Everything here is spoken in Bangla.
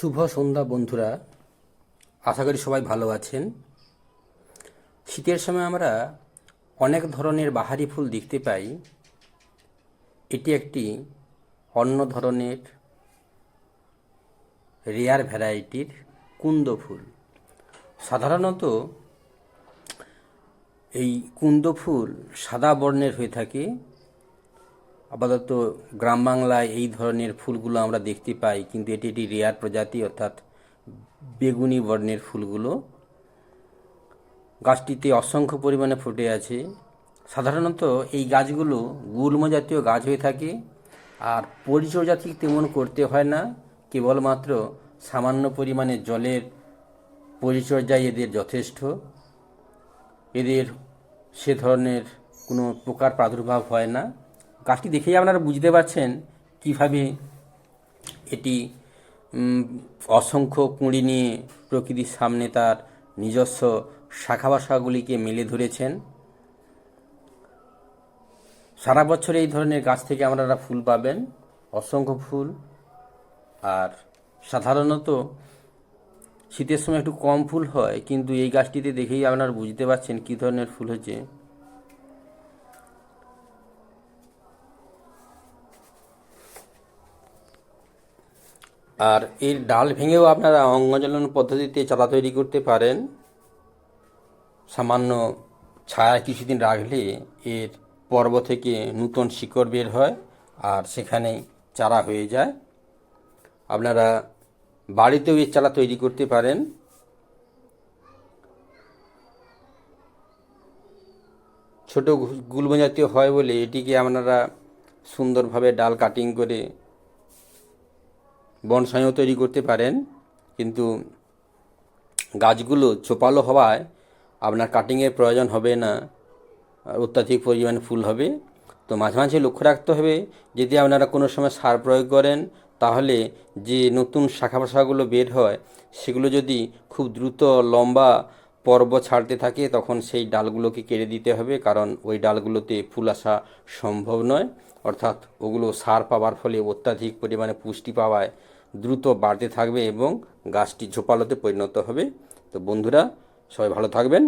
শুভ সন্ধ্যা, বন্ধুরা। আশা করি সবাই ভালো আছেন। শীতের সময় আমরা অনেক ধরনের বাহারি ফুল দেখতে পাই। এটি একটি অন্য ধরনের রেয়ার ভ্যারাইটির কুন্দ ফুল। সাধারণত এই কুন্দ ফুল সাদা বর্ণের হয়ে থাকে। আপাতত গ্রাম বাংলায় এই ধরনের ফুলগুলো আমরা দেখতে পাই, কিন্তু এটি একটি রেয়ার প্রজাতি, অর্থাৎ বেগুনি বর্ণের ফুলগুলো। গাছটিতে অসংখ্য পরিমাণে ফুটে আছে। সাধারণত এই গাছগুলো গুল্ম জাতীয় গাছ হয়ে থাকে, আর পরিচর্যা ঠিক তেমন করতে হয় না, কেবলমাত্র সামান্য পরিমাণে জলের পরিচর্যায় এদের যথেষ্ট। এদের সে ধরনের কোনো প্রকার প্রাদুর্ভাব হয় না। গাছটি দেখেই আপনারা বুঝতে পারছেন কীভাবে এটি অসংখ্য কুঁড়ি নিয়ে প্রকৃতির সামনে তার নিজস্ব শাখা বাসাগুলিকে মেলে ধরেছেন। সারা বছর এই ধরনের গাছ থেকে আপনারা ফুল পাবেন, অসংখ্য ফুল। আর সাধারণত শীতের সময় একটু কম ফুল হয়, কিন্তু এই গাছটিতে দেখেই আপনারা বুঝতে পারছেন কী ধরনের ফুল হচ্ছে। আর এর ডাল ভেঙেও আপনারা অঙ্গজলন পদ্ধতিতে চারা তৈরি করতে পারেন। সামান্য ছায়া কিছুদিন রাখলে এর পর্ব থেকে নূতন শিকড় বের হয় আর সেখানেই চারা হয়ে যায়। আপনারা বাড়িতেও এর চারা তৈরি করতে পারেন। ছোটো গুল্ম জাতীয় হয় বলে এটিকে আপনারা সুন্দরভাবে ডাল কাটিং করে বনসাইও তৈরি করতে পারেন, কিন্তু গাছগুলো চোপালো হওয়ায় আপনার কাটিংয়ের প্রয়োজন হবে না অত্যাধিক পরিমাণে ফুল হবে। তো মাঝে মাঝে লক্ষ্য রাখতে হবে, যদি আপনারা কোনো সময় সার প্রয়োগ করেন, তাহলে যে নতুন শাখা প্রশাখাগুলো বের হয়, সেগুলো যদি খুব দ্রুত, লম্বা পর্ব ছাড়তে থাকে, তখন সেই ডালগুলোকে কেড়ে দিতে হবে, কারণ ওই ডালগুলোতে ফুল আসা সম্ভব নয়। অর্থাৎ ওগুলো সার পাওয়ার ফলে অত্যাধিক পরিমাণে পুষ্টি পাওয়ায় দ্রুত বাড়তে থাকবে এবং গাছটি ঝোপালোতে পরিণত হবে। তো বন্ধুরা, সবাই ভালো থাকবেন।